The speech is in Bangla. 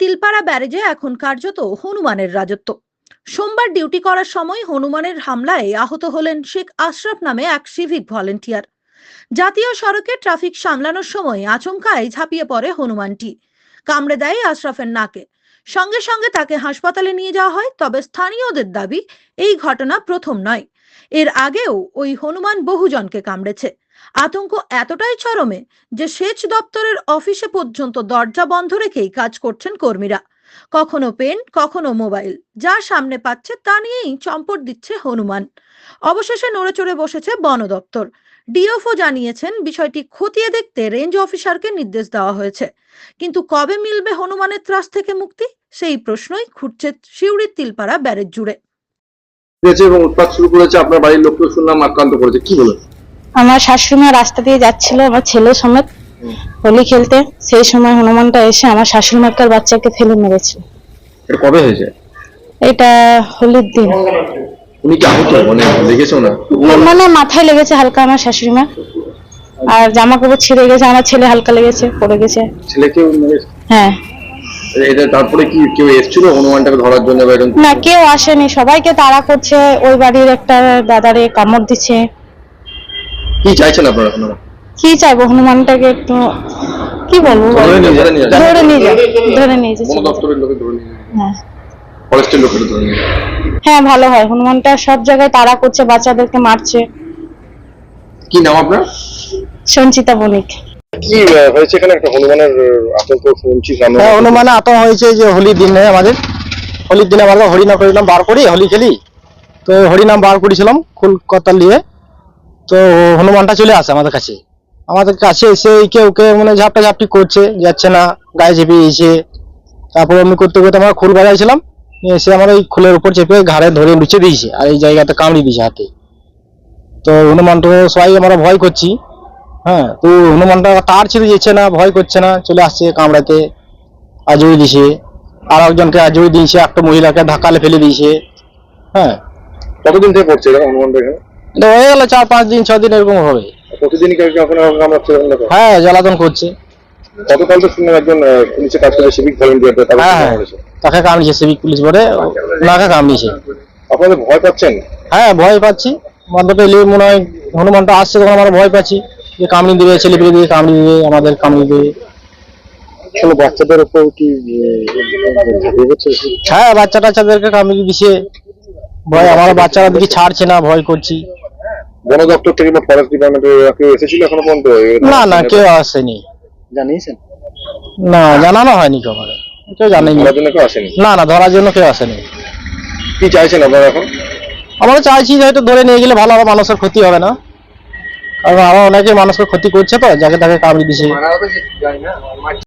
তিলপাড়া ব্যারেজে এখন কার্যত হনুমানের রাজত্ব। সোমবার ডিউটি করার সময় হনুমানের হামলায় আহত হলেন শেখ আশরাফ নামে এক সিভিক ভলেন্টিয়ার। জাতীয় সড়কে ট্রাফিক সামলানোর সময় আচমকায় ঝাঁপিয়ে পড়ে হনুমানটি। কামড়ে দেয় আশরাফের নাকে। সঙ্গে সঙ্গে তাকে হাসপাতালে নিয়ে যাওয়া হয়, তবে স্থানীয়দের দাবি, এই ঘটনা প্রথম নয়। এর আগেও ওই হনুমান বহুজনকে কামড়েছে। আতঙ্ক এতটাই চরমে যে সেচ দপ্তরের অফিসে পর্যন্ত দরজা বন্ধ রেখেই কাজ করছেন কর্মীরা। কখনো পেন, কখনো মোবাইল, যা সামনে পাচ্ছে তা নিয়েই চম্পট দিচ্ছে হনুমান। অবশেষে নড়ে চড়ে বসেছে বন দপ্তর। ডিএফও জানিয়েছেন বিষয়টি খতিয়ে দেখতে রেঞ্জ অফিসারকে নির্দেশ দেওয়া হয়েছে। কিন্তু কবে মিলবে হনুমানের ত্রাস থেকে মুক্তি? সেই প্রশ্নই খুঁটছে শিউরির তিলপাড়া ব্যারেজ জুড়ে। হয়েছে এবং উৎপাত শুরু করেছে আপনার বাড়ির লোককেও শুনলাম আক্রান্ত করেছে। কি বলেন? আমার শাশুড়িমা রাস্তা দিয়ে যাচ্ছিল আমার ছেলে সমেত হোলি খেলতে। সেই সময় হনুমানটা এসে আমার শাশুড়ি মাকার বাচ্চাকে ফেলে মেরেছে। এটা কবে হয়েছে? এটা হোলির দিন। উনি কি আহত? মানে লেগেছে না মানে মাথায় লেগেছে হালকা আমার শাশুড়ি মা আর জামা কাপড় ছিঁড়ে গেছে আমার ছেলে হালকা লেগেছে পড়ে গেছে। ছেলেকেও মানে হ্যাঁ। এটা তারপরে কি কেউ এসেছিল হনুমানটাকে ধরার জন্য বা এরকম না কেউ আসেনি। সবাইকে তাড়া করছে। ওই বাড়ির একটা দাদারে কামড় দিচ্ছে। কি চাইছেন আপনারা আপনারা কি চাইব? হনুমানটাকে একটু কি বলব? ধরে নিয়ে যান, নিয়ে যান। ধরে নিয়ে যা ধরে নিয়ে বন দপ্তরের লোকে ধরে নিয়ে যান। হ্যাঁ। ফরেস্টের লোকের ধরে নিয়ে হ্যাঁ ভালো হয়। হনুমানটা সব জায়গায় তাড়া করছে বাচ্চাদেরকে মারছে। কি নাম আপনার? সঞ্চিতা বণিক। কি হয়েছে এখানে? একটা হনুমানের আতঙ্ক শুনছি হ্যাঁ হনুমানে আতঙ্ক হয়েছে যে হোলির দিনে আমাদের। হোলির দিনে আমরা হরিনাম করিলাম, বার করি, হোলি খেলি। তো হরিনাম বার করেছিলাম কলকাতা নিয়ে তো হনুমানটা চলে আসে আমাদের কাছে। আমাদের কাছে এসে কেউ কেউ মানে ঝাপটা ঝাপটি করছে, যাচ্ছে না, গায়ে চেপে এসে তারপর এমনি করতে করতে আমরা খুল বাজাইছিলাম এসে আমার ওই খুলের উপর চেপে ঘাড়ে ধরে লুচে দিয়েছে, আর এই জায়গাতে কামড়ে দিয়েছে হাতে। তো হনুমানটা সবাই আমরা ভয় করছি। হ্যাঁ তো হনুমানটা তার ছিঁড়ে যাচ্ছে না ভয় করছে না চলে আসছে কামড়াতে আজই দিছে। আর একজনকে আজই দিয়েছে একটা মহিলাকে ধাক্কালে ফেলে দিয়েছে। হ্যাঁ। কতদিন থেকে পড়ছে এরকম হনুমানটা এটা হয়ে গেল চার পাঁচ দিন ছ দিন এরকম হবে। ব্যাপার? হ্যাঁ জ্বালাতন করছে। গতকাল তো শুনলাম একজন আহ, পুলিশে কাজ করে সিভিক ভলেন্টিয়ার তাকে হ্যাঁ হ্যাঁ। তাকে কামড়িয়েছে সিভিক পুলিশ বলে ওনাকে আপনাদের ভয় পাচ্ছেন? হ্যাঁ ভয় পাচ্ছি। পেলে মনে হয় হনুমানটা আসছে তখন আমরা ভয় পাচ্ছি। কামড়ি দিবে ছেলে পেলে দিয়ে কামড়ি দিবে আমাদের কামড়ি দিবে আসলে বাচ্চাদের উপর কি হ্যাঁ বাচ্চা টাচ্চাদেরকে কামড়ি দিছে। ভয় আমার বাচ্চারা দিকে ছাড়ছে না ভয় করছি। বন দপ্তর থেকে বা ফরেস্ট ডিপার্টমেন্টের কেউ এসেছিল এখনও পর্যন্ত? না না কেউ আসেনি। জানিয়েছেন? না জানানো হয়নি কেউ আমাকে কেউ জানেনি। ধরার জন্য কেউ আসেনি? না না ধরার জন্য কেউ আসেনি। কি চাইছেন আপনারা এখন? আমরা চাইছি যে হয়তো ধরে নিয়ে গেলে ভালো হবে মানুষের ক্ষতি হবে না। কারণ আরও অনেকে মানুষকে ক্ষতি করছে তো যাকে তাকে কামড়ে দিছে।